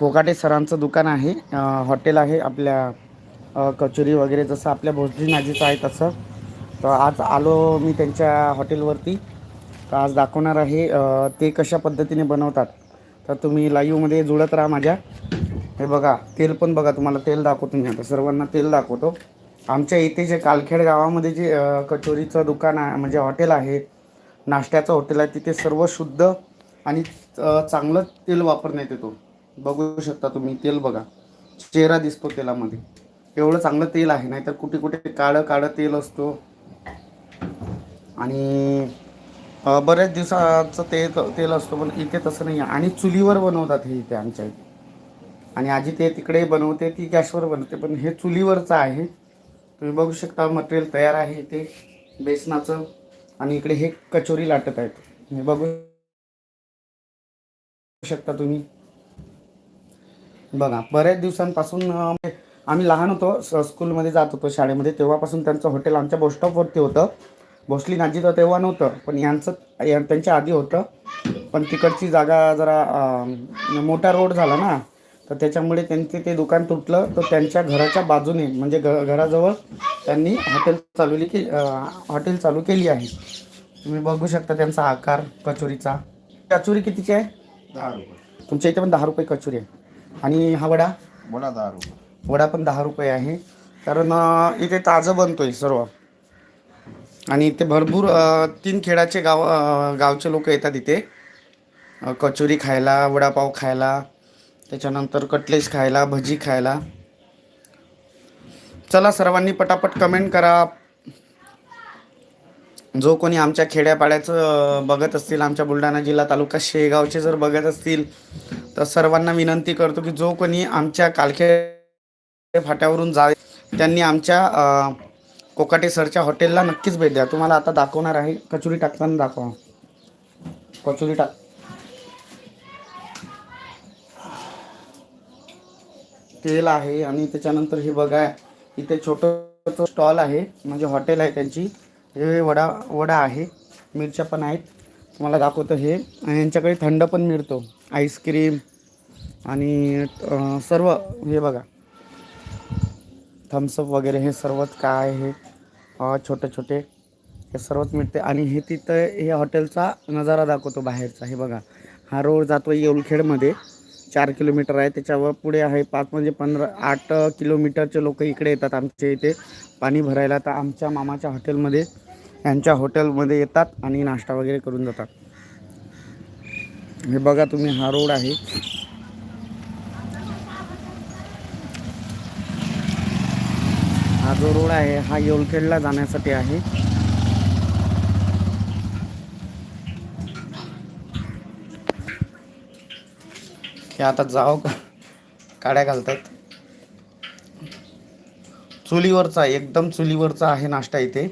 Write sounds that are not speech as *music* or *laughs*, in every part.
कोकाटे सरांचं दुकान आहे. हॉटेल आहे आपल्या कचोरी वगैरे जसं आपल्या भोसरी नाजीचं आहे तसं. तर आज आलो मी त्यांच्या हॉटेलवरती. तर आज दाखवणार आहे ते कशा पद्धतीने बनवतात. तर तुम्ही लाईव्हमध्ये जुळत राहा माझ्या. हे बघा तेल पण बघा तुम्हाला तेल दाखवतो मी आता. सर्वांना तेल दाखवतो. आमच्या इथे जे कालखेड गावामध्ये जे कचोरीचं दुकान आहे म्हणजे हॉटेल आहे नाश्त्याचं हॉटेल आहे तिथे सर्व शुद्ध आणि चांगलं तेल वापरण्यात येतो. बघू शकता तुम्ही तेल बघा. चेहरा दिसतो तेलामध्ये. एवढं चांगलं तेल आहे नाहीतर कुठे कुठे काळं काळं तेल असतो. आणि बऱ्याच दिवसाचं ते तेल असतो पण इथे तसं नाही आहे आणि चुलीवर बनवतात हे इथे आमच्या इथे. आणि आजी ते तिकडे बनवते ती गॅसवर बनवते पण हे चुलीवरचं आहे. तुम्ही बघू शकता मटेरियल तयार आहे इथे बेसनाचं. आणि इकडे हे कचोरी लाटत आहेत. हे बघू शकता तुम्ही. बघा बऱ्याच दिवसांपासून अं, आम्ही लहान होतो स्कूलमध्ये जात होतो शाळेमध्ये. तेव्हापासून त्यांचं हॉटेल आमच्या बस स्टॉपवरती होतं. भोसली नाजी तर तेव्हा नव्हतं पण यांचं त्यांच्या आधी होतं. पण तिकडची जागा जरा मोठा रोड झाला ना तर त्याच्यामुळे त्यांचे ते दुकान तुटलं. तर त्यांच्या घराच्या बाजूने म्हणजे घ घराजवळ त्यांनी हॉटेल चालवली की हॉटेल चालू केली आहे. तुम्ही बघू शकता त्यांचा आकार कचोरीचा. कचोरी कितीची आहे? दहा रुपये. तुमच्या इथे पण दहा रुपये कचोरी आहे. आणि हा वडा? बोला दहा रुपये. वडा पण दहा रुपये आहे. कारण अं, इथे ताजं बनतोय सर्व. आणि इथे भरपूर अं, तीन खेळाचे गाव अं, गावचे लोक येतात इथे. अं, कचोरी खायला वडापाव खायला त्याच्यानंतर कटलेस खायला भजी खायला. चला सर्वांनी पटापट कमेंट करा. जो कोणी आमच्या खेड्यापाड्याचं बघत असतील आमच्या बुलढाणा जिल्हा तालुका शेगावचे जर बघत असतील तर सर्वांना विनंती करतो की जो कोणी आमच्या कालखे फाट्यावरून जा त्यांनी आमच्या कोकाटे सरच्या हॉटेलला नक्कीच भेट द्या. तुम्हाला आता दाखवणार आहे कचोरी टाकताना दाखवा. कचोरी टाक. तेल आहे आणि त्याच्यानंतर हे बघा इथे छोटं स्टॉल आहे म्हणजे हॉटेल आहे त्यांची. हे वडा वडा आहे. मिरच्या पण आहेत. तुम्हाला दाखवतो हे. आणि यांच्याकडे थंड पण मिळतो. आईस्क्रीम आणि सर्व हे बघा. थम्सअप वगैरे हे सर्वच काय आहे? छोटे छोटे हे सर्वच मिळते. आणि हे तिथं हे हॉटेलचा नजारा दाखवतो बाहेरचा. हे बघा. हा रोड जातो येऊलखेडमध्ये चार किलोमीटर आहे. त्याच्यावर पुढे आहे पाच म्हणजे पंधरा आठ किलोमीटरचे लोक इकडे येतात आमच्या इथे. पाणी भरायला तर आमच्या मामाच्या हॉटेलमध्ये यांच्या हॉटेलमध्ये येतात आणि नाश्ता वगैरे करून जातात. हे बघा तुम्ही हा रोड आहे. हा जो रोड आहे हा येवलखेडला जाण्यासाठी आहे. हे आता जाव का? काड्या घालतात. चुलीवरचा एकदम चुलीवरचा आहे नाश्ता इथे.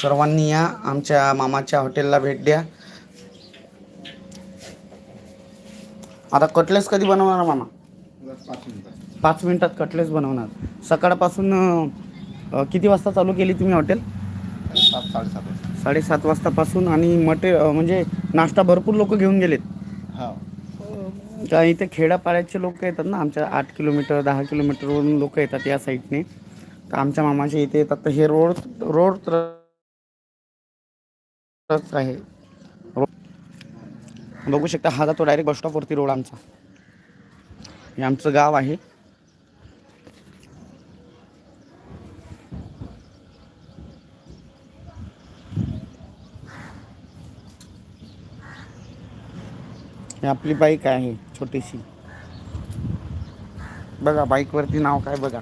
सर्वांनी या आमच्या मामाच्या हॉटेलला भेट द्या. आता कटलेस कधी बनवणार मामा? पाच मिनिटं पाच मिनिटात कटलेस बनवणार. सकाळपासून किती वाजता चालू केली तुम्ही हॉटेल? सात साडेसात वाजता. साडेसात वाजतापासून आणि मटे म्हणजे नाश्ता भरपूर लोक घेऊन गेलेत. म्हणजे तर इथे खेड्यापाड्याचे लोक येतात ना आमच्या आठ किलोमीटर दहा किलोमीटरवरून लोक येतात या साईडने. तर आमच्या मामाच्या इथे येतात. तर हे रोड रोड तर आहे. रो- बघू शकता हा जातो डायरेक्ट बस स्टॉपवरती रोड आमचा. हे आमचं गाव आहे. ही आपली बाईक आहे छोटीशी. बघा बाईकवरती नाव काय बघा.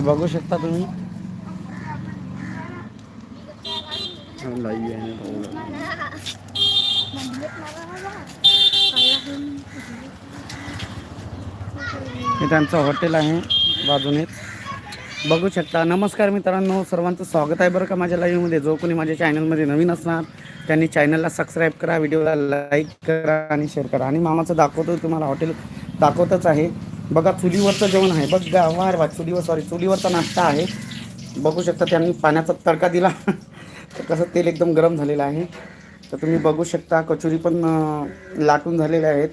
तर बघू शकता तुम्ही. लाईव्ह आहे ना हे त्यांचं हॉटेल आहे बाजूनेच. बघू शकता. नमस्कार मित्रांनो सर्वांचं स्वागत आहे बरं का माझ्या लाईव्हमध्ये. जो कोणी माझ्या चॅनलमध्ये नवीन असणार त्यांनी चॅनलला सबस्क्राईब करा व्हिडिओला लाईक करा आणि शेअर करा. आणि मामाचं दाखवतो तुम्हाला हॉटेल दाखवतच आहे. बघा चुलीवरचं जेवण आहे. बघ गा वार वा चुलीवर सॉरी चुलीवरचा नाश्ता आहे. बघू शकता त्यांनी पाण्याचा तडका दिला. *laughs* तर कसं तेल एकदम गरम झालेलं आहे. तर तुम्ही बघू शकता कचोरी पण लाटून झालेल्या आहेत.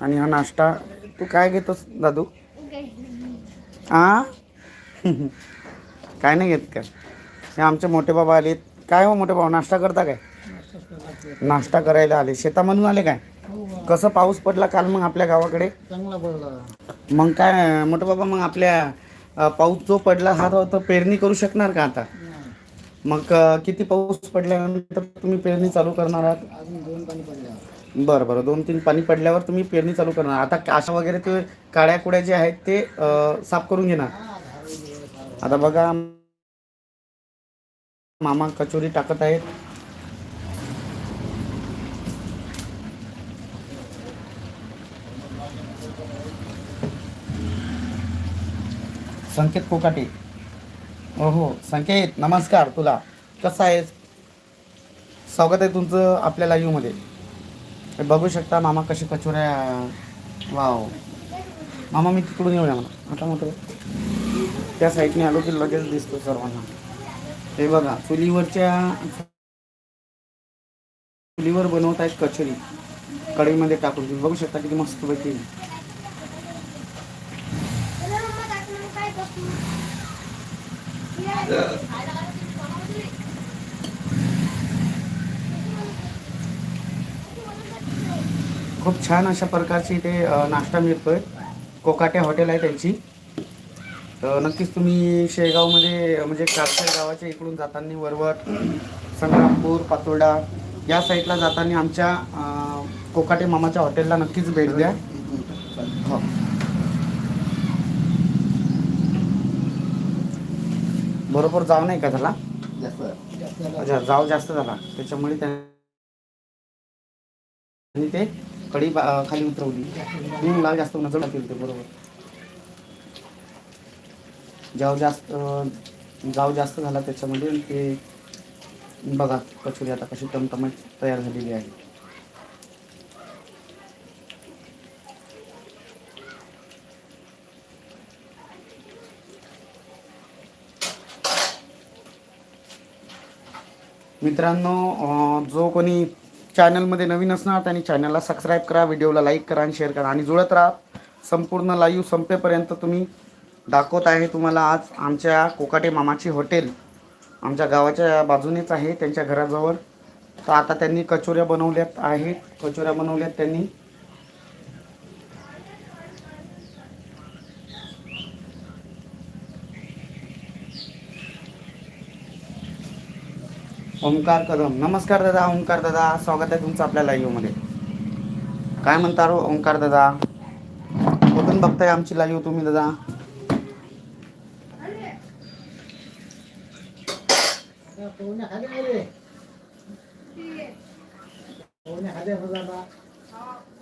आणि हा नाश्ता तू काय घेतोस दादू? आ? *laughs* काय नाही घेत का हे आमचे मोठे बाबा आलेत. काय हो मोठे बाबा नाश्ता करता काय? नाश्ता करायला आले. शेतामधून आले काय? कसं पाऊस पडला काल मग आपल्या गावाकडे? चांगला पडला. मग काय मोठे बाबा मग आपल्या पाऊस जो पडला हा तो पेरणी करू शकणार का आता? मग किती पाऊस पडल्यानंतर तुम्ही पेरणी चालू करणार आहात? बरं बरं. दोन तीन पाणी पडल्यावर तुम्ही पेरणी चालू करणार. आता काशा वगैरे ते काड्या कुड्या जे आहेत ते साफ करून घेणार. आता बघा मामा कचोरी टाकत आहेत. संकेत कोकाटे. हो हो संकेत नमस्कार तुला. कसं आहेस? स्वागत आहे तुमचं आपल्या लाईव्हमध्ये बघू शकता मामा कशी कचोऱ्या वाव. मामा मी तिकडून येऊया मला आता मात्र त्या साईडने आलो की लगेच दिसतो सर्वांना. हे बघा चुलीवरच्या चुलीवर बनवत आहेत कचोरी. कढईमध्ये टाकून. तुम्ही बघू शकता किती मस्त पैकी. खूप छान अशा प्रकारची इथे नाश्ता मिळतोय. कोकाटे हॉटेल आहे त्यांची. तर नक्कीच तुम्ही शेगावमध्ये म्हणजे कातळ गावाच्या इकडून जाताना वरवट संग्रामपूर पातोडा या साईडला जाताना आमच्या कोकाटे मामाच्या हॉटेलला नक्कीच भेट द्या. हो. बरोबर जाव नाही का त्याला? अच्छा जाव जास्त झाला. त्याच्यामुळे त्यांनी ते कडी खाली उतरवली. हम्म, लाव जास्त नजर टाकेल ते बरोबर. जाव जास्त जाव जास्त झाला त्याच्यामध्ये ते बघा कचोरी आता कशी टमटमाट तयार झालेली आहे. मित्रांनो जो कोणी चॅनलमध्ये नवीन असणार त्यांनी चॅनलला सबस्क्राईब करा व्हिडिओला लाईक करा आणि शेअर करा. आणि जुळत राहा. संपूर्ण लाईव्ह संपेपर्यंत तुम्ही दाखवत आहे तुम्हाला आज आमच्या कोकाटे मामाची हॉटेल आमच्या गावाच्या बाजूनेच आहे त्यांच्या घराजवळ. तर आता त्यांनी कचोऱ्या बनवल्यात आहेत. कचोऱ्या बनवल्यात त्यांनी. ओंकार कदम. नमस्कार दादा ओंकार दादा. स्वागत आहे तुमचं आपल्या लाईव्हमध्ये काय म्हणता रो ओंकार दादा? कुठून बघताय आमची लाईव्ह तुम्ही दादा?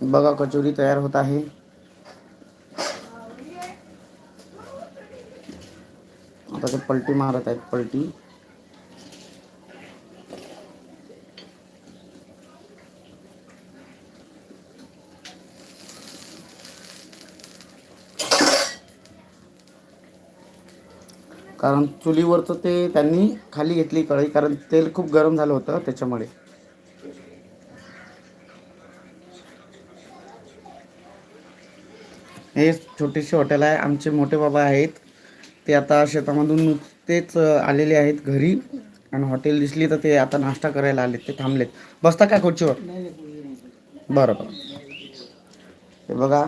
बघा कचोरी तयार होत आहे. आता ते पलटी मारत आहेत पलटी. कारण चुलीवरचं ते त्यांनी खाली घेतली कढई कारण तेल खूप गरम झालं होतं त्याच्यामुळे. हे छोटेसे हॉटेल आहे. आमचे मोठे बाबा आहेत. ते आता शेतामधून नुकतेच आलेले आहेत घरी. आणि हॉटेल दिसली तर ते आता नाश्ता करायला आले ते थांबलेत. बसता का खुर्चीवर? बरं बरं. हे बघा.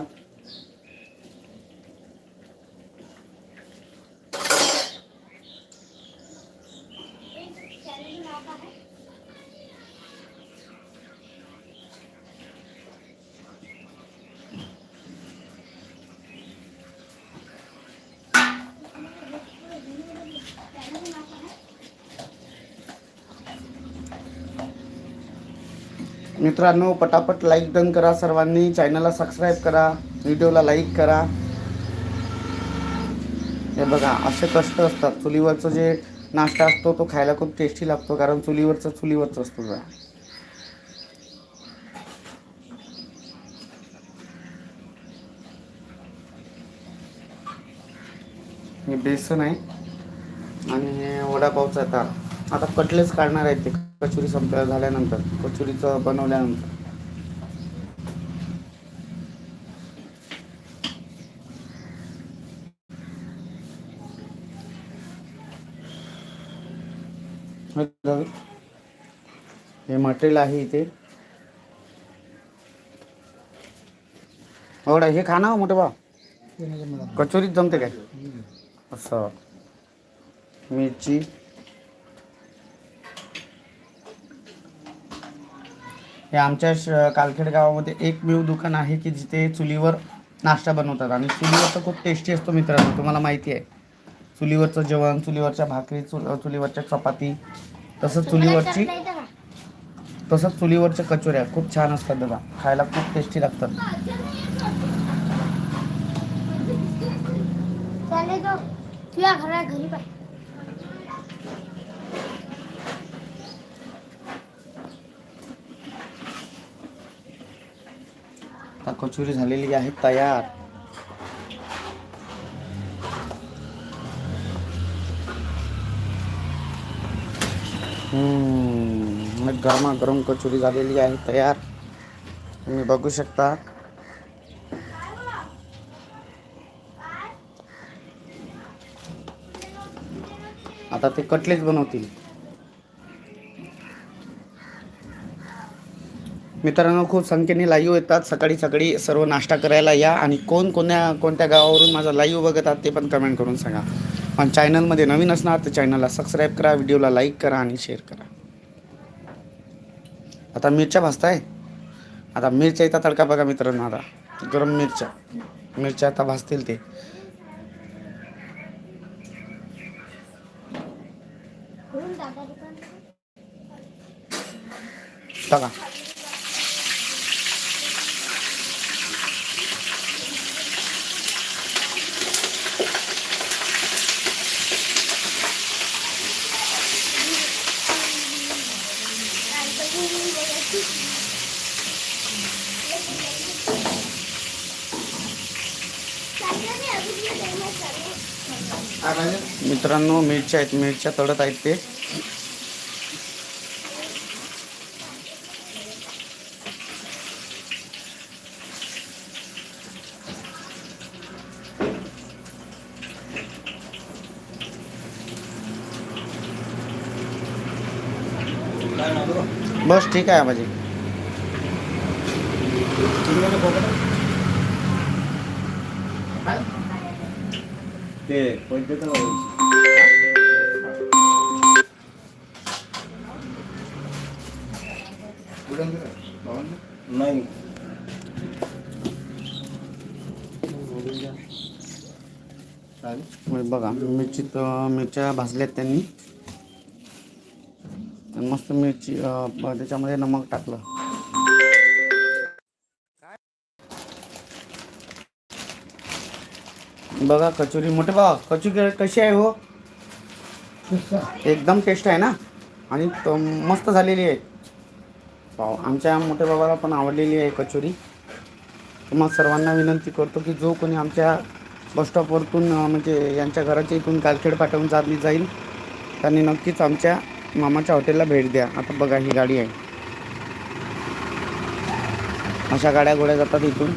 मित्रांनो पटापट लाईक डन करा सर्वांनी. चॅनलला सबस्क्राईब करा. व्हिडिओला लाईक करा. हे बघा असे कष्ट असतात. चुलीवरचं जे नाश्ता असतो तो खायला खूप टेस्टी लागतो कारण चुलीवरचं चुलीवरचं असतो बघा हे बेसन आहे. आणि हे वडापावचं आता आता कटलेच काढणार आहेत ते. कचोरी संपल्या झाल्यानंतर कचोरीचं बनवल्यानंतर. हे मटेरियल आहे इथे. एवढा हे खा ना हो मोठे बा कचोरीत जमते काय? असं. मिरची. हे आमच्या श- कालखेड गावामध्ये एकमेव दुकान आहे की जिथे चुलीवर नाश्ता बनवतात. आणि चुलीवरचं खूप टेस्टी असतो मित्रांनो तुम्हाला माहिती आहे. चुलीवरचं जेवण चुलीवरच्या भाकरी चुल चुलीवरच्या चपाती तसंच चुलीवरची तसंच चुलीवरच्या कचोऱ्या खूप छान असतात बघा खायला खूप टेस्टी लागतात. घरा घरी पाय आता कचोरी झालेली आहे तयार. मग गरमागरम कचोरी झालेली आहे तयार. तुम्ही बघू शकता. आता ते कटलेच बनवतील. मित्रांनो खूप संख्येने लाईव्ह येतात. सकाळी सकाळी सर्व नाश्ता करायला या आणि कोण कोण्या कोणत्या गावावरून माझा लाईव्ह बघतात ते पण कमेंट करून सांगा. पण चॅनलमध्ये नवीन असणार तर चॅनलला सबस्क्राईब करा व्हिडिओला लाईक करा आणि शेअर करा. आता मिरच्या भाजताय? आता मिरच्या इथं तडका बघा मित्रांनो आता. गरम मिरच्या. मिरच्या आता भाजतील ते. बघा. मित्रांनो मिरच्या आहेत. मिरच्या तळत आहेत ते. बस ठीक आहे माझी ते पैसे नाही मग बघा मिरची तर मिरच्या भाजल्यात त्यांनी आणि मस्त मिरची अं, ब- त्याच्यामध्ये नमक टाकलं बघा कचोरी मोठे बघा कचोरी कशी आहे हो? एकदम टेस्ट आहे ना? आणि मस्त झालेली आहे. पाव आमच्या मोठ्या बाबाला पण आवडलेली आहे कचोरी. तुम्हाला सर्वांना विनंती करतो की जो कोणी आमच्या बसस्टॉपवरतून म्हणजे यांच्या घराच्या इथून कालखेड पाठवून जातली जाईल त्यांनी नक्कीच आमच्या मामाच्या हॉटेलला भेट द्या. आता बघा ही गाडी आहे. अशा गाड्या गोड्या जातात इथून.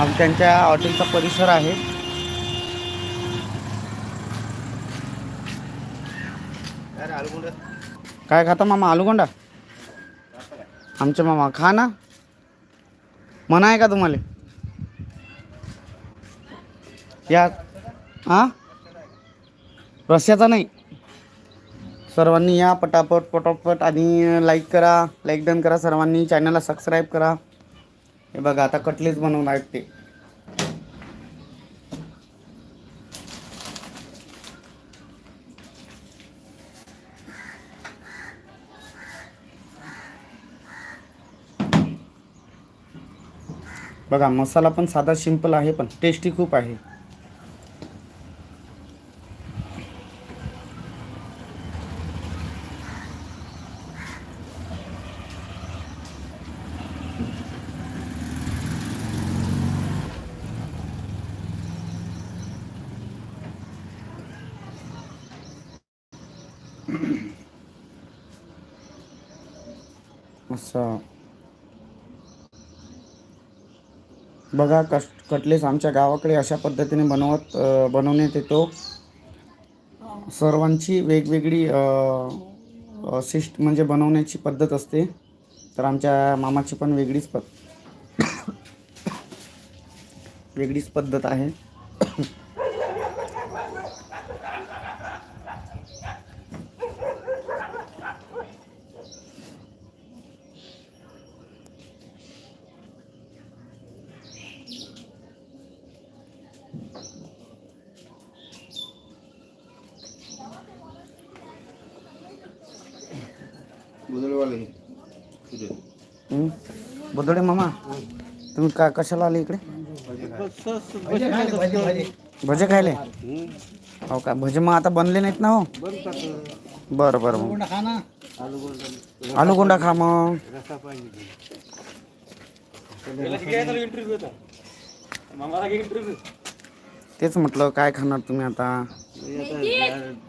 आणि त्यांच्या हॉटेलचा परिसर आहे. काय खाता मामा? आलूगोंडा? आमचे मामा. खा ना. मना आहे का तुम्हाला? या. हां रस्याचा नाही. सर्वांनी या पटापट पटापट आणि लाईक करा लाईक डन करा. सर्वांनी चॅनलला सबस्क्राईब करा. हे बघा आता कटलेच बनवून आहेत ते. बघा मसाला पण साधा सिंपल आहे पण टेस्टी खूप आहे. *clears throat* असं. बघा कट कटलेस आमच्या गावाकडे अशा पद्धतीने बनवत बनवण्यात येतो. सर्वांची वेगवेगळी अ, सिस्ट म्हणजे बनवण्याची पद्धत असते. तर आमच्या मामाची पण वेगळीच पद वेगळीच पद्धत आहे. बुजळवाले मामा तुम्ही का कशाला आले इकडे? भजे खायले? हो का? भजे मग आता बनले नाहीत ना हो? बरं बरं मग. आलू गोंडा खा मग. तेच म्हटलं काय खाणार तुम्ही आता?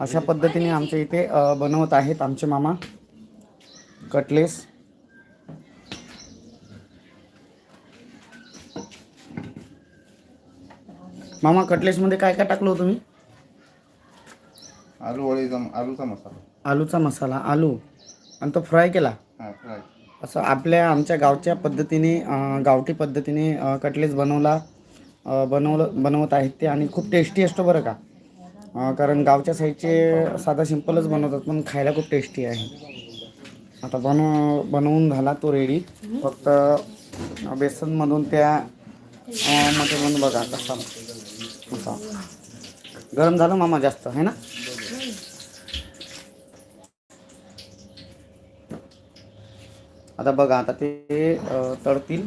अशा पद्धतीने आमच्या इथे बनवत आहेत आमचे मामा. कटलेस. मामा कटलेसमध्ये काय काय टाकलं हो तुम्ही? आलू आलूचा मसाला. आलूचा मसाला आलू. आणि तो फ्राय केला? हा फ्राय. असं आपल्या आमच्या गावच्या पद्धतीने गावठी पद्धतीने कटलेस बनवला बनवलं बनवत आहेत ते आणि खूप टेस्टी असतो बरं का. कारण गावच्या साईडचे साधा सिंपलच बनवतात पण खायला खूप टेस्टी आहे. आता बनव बनवून झाला तो रेडी फक्त बेसनमधून त्या अं, मध्ये बघा कसा असा गरम झालं मामा जास्त आहे ना? आता बघा आता ते तळतील.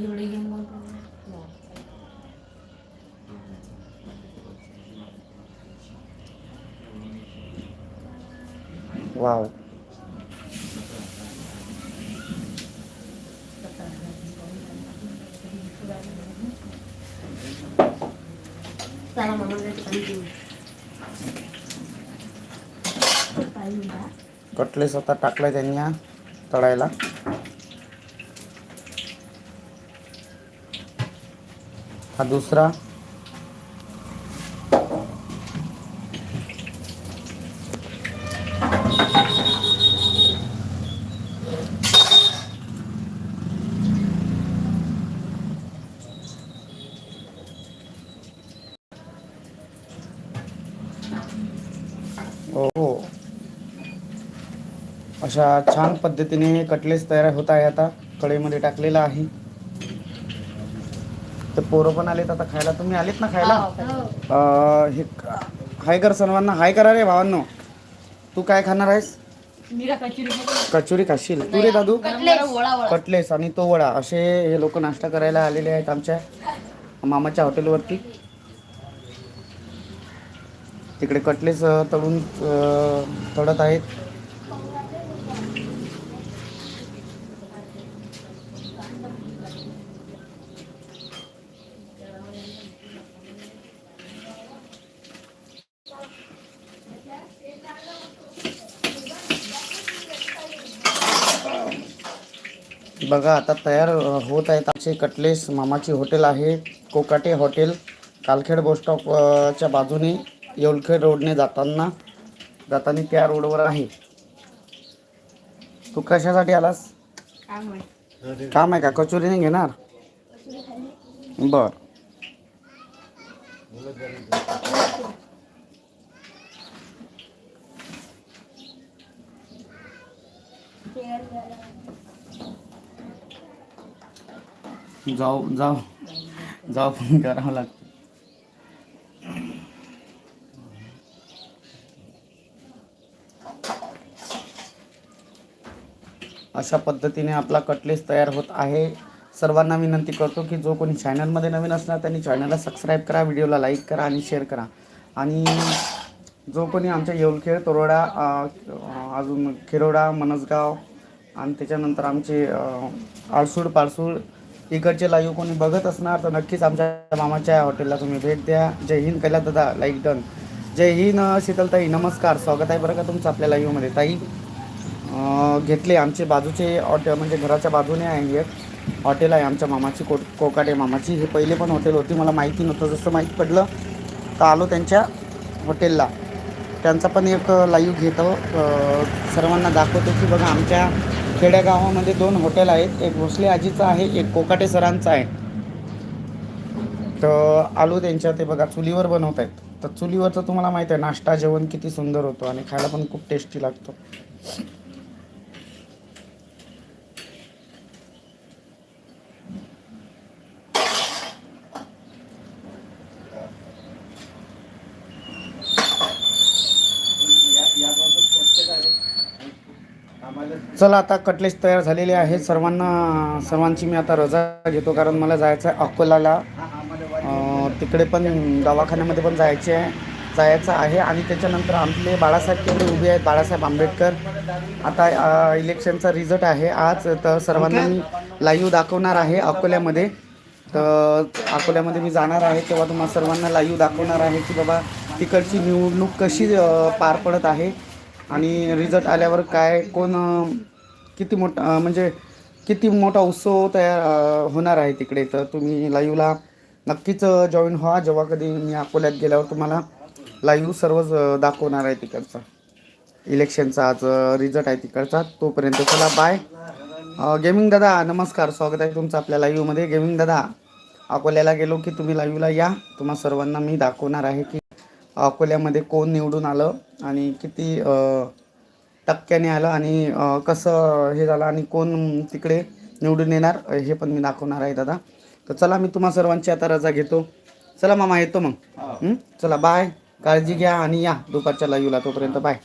वाव. कटलेस आता टाकलाय त्यांनी तळायला. हा दुसरा हो अशा छान पद्धतीने कटलेस तयार होत आहे आता. कढईमध्ये टाकलेला आहे. तर पोरं पण आलेत आता खायला. तुम्ही आलेत ना खायला? अं, हे क- हाय कर सर्वांना हाय करा रे भावांनो. तू काय खाणार आहेस? कचोरी खाशील. तू रे दादू? कटलेस आणि तो वडा. असे हे लोक नाश्ता करायला आलेले आहेत आमच्या मामाच्या हॉटेलवरती. तिकडे कटलेस अं, तळून अं, तळत आहेत. बघा आता तयार होत आहेत आमचे कटलेस मामाची हॉटेल आहे Kokate hotel Kalkhed bus stop अ, च्या बाजूने येवलखेड रोडने जाताना जाताना त्या रोडवर आहे. तू कशासाठी आलास? काम आहे. का? कचोरी नाही घेणार? बर. जाऊ जाऊ. जाऊ पण करावं लागतं. अशा पद्धतीने आपला कटलेस तयार होत आहे. सर्वांना विनंती करतो की जो कोणी चॅनलमध्ये नवीन असणार त्यांनी चॅनलला सबस्क्राईब करा व्हिडिओला लाईक करा आणि शेअर करा. आणि जो कोणी आमच्या येऊलखेड तोरोडा अजून खिरोडा मनसगाव आणि त्याच्यानंतर आमचे आळसूड पाळसूड इकडचे लाईव्ह कोणी बघत असणार तर नक्कीच आमच्या मामाच्या हॉटेलला तुम्ही भेट द्या. जय हिंद कैला दादा लाईक डन जय हिंद शीतलताई नमस्कार. स्वागत आहे बरं का तुमचं आपल्या लाईव्हमध्ये ताई घेतले आमचे बाजूचे हॉटेल म्हणजे घराच्या बाजूने आहे एक हॉटेल आहे आमच्या मामाची को कोकाटे मामाची. हे पहिले पण हॉटेल होती मला माहिती नव्हतं. जसं माहीत पडलं तर आलो त्यांच्या हॉटेलला त्यांचा पण एक लाईव्ह घेतो सर्वांना दाखवतो की बघा आमच्या खेड्यागावामध्ये दोन हॉटेल आहेत. एक भोसले आजीचं आहे एक कोकाटे सरांचं आहे. तर आलू त्यांच्या ते बघा चुलीवर बनवत आहेत. तर चुलीवरचं तुम्हाला माहिती आहे नाश्ता जेवण किती सुंदर होतो आणि खायला पण खूप टेस्टी लागतो. चला आता कटलेस तयार झालेले आहेत सर्वांना सर्वांची मी आता रजा घेतो कारण मला जायचं आहे अकोलाला तिकडे पण दवाखान्यामध्ये पण जायचे आहे जायचं आहे. आणि त्याच्यानंतर आपले बाळासाहेब तिकडे उभे आहेत बाळासाहेब आंबेडकर. आता इलेक्शनचा रिझल्ट आहे आज. तर सर्वांना मी लाईव्ह दाखवणार आहे अकोल्यामध्ये. तर अकोल्यामध्ये मी जाणार आहे तेव्हा तुम्हाला सर्वांना लाईव्ह दाखवणार आहे की बाबा तिकडची निवडणूक कशी पार पडत आहे. आणि रिझल्ट आल्यावर काय कोण किती मोठा म्हणजे किती मोठा उत्सव तयार होणार आहे तिकडे? तर तुम्ही लाईव्हला नक्कीच जॉईन व्हा. जेव्हा कधी मी अकोल्यात गेल्यावर तुम्हाला लाईव्ह सर्वच दाखवणार आहे तिकडचा. इलेक्शनचा आज रिझल्ट आहे तिकडचा. तोपर्यंत चला बाय गेमिंग दादा नमस्कार. स्वागत आहे तुमचं आपल्या लाईव्हमध्ये. गेमिंग दादा अकोल्याला गेलो की तुम्ही लाईव्हला या. तुम्हा सर्वांना मी दाखवणार आहे की अकोल्यामध्ये कोण निवडून आलं आणि किती टक्क्याने आलं आणि कसं हे झालं आणि कोण तिकडे निवडून येणार हे पण मी दाखवणार आहे दादा. तर चला मी तुम्हा सर्वांची आता रजा घेतो. चला मामा येतो मग? चला बाय काळजी घ्या आणि या दुपारच्या लाईव्हला तोपर्यंत बाय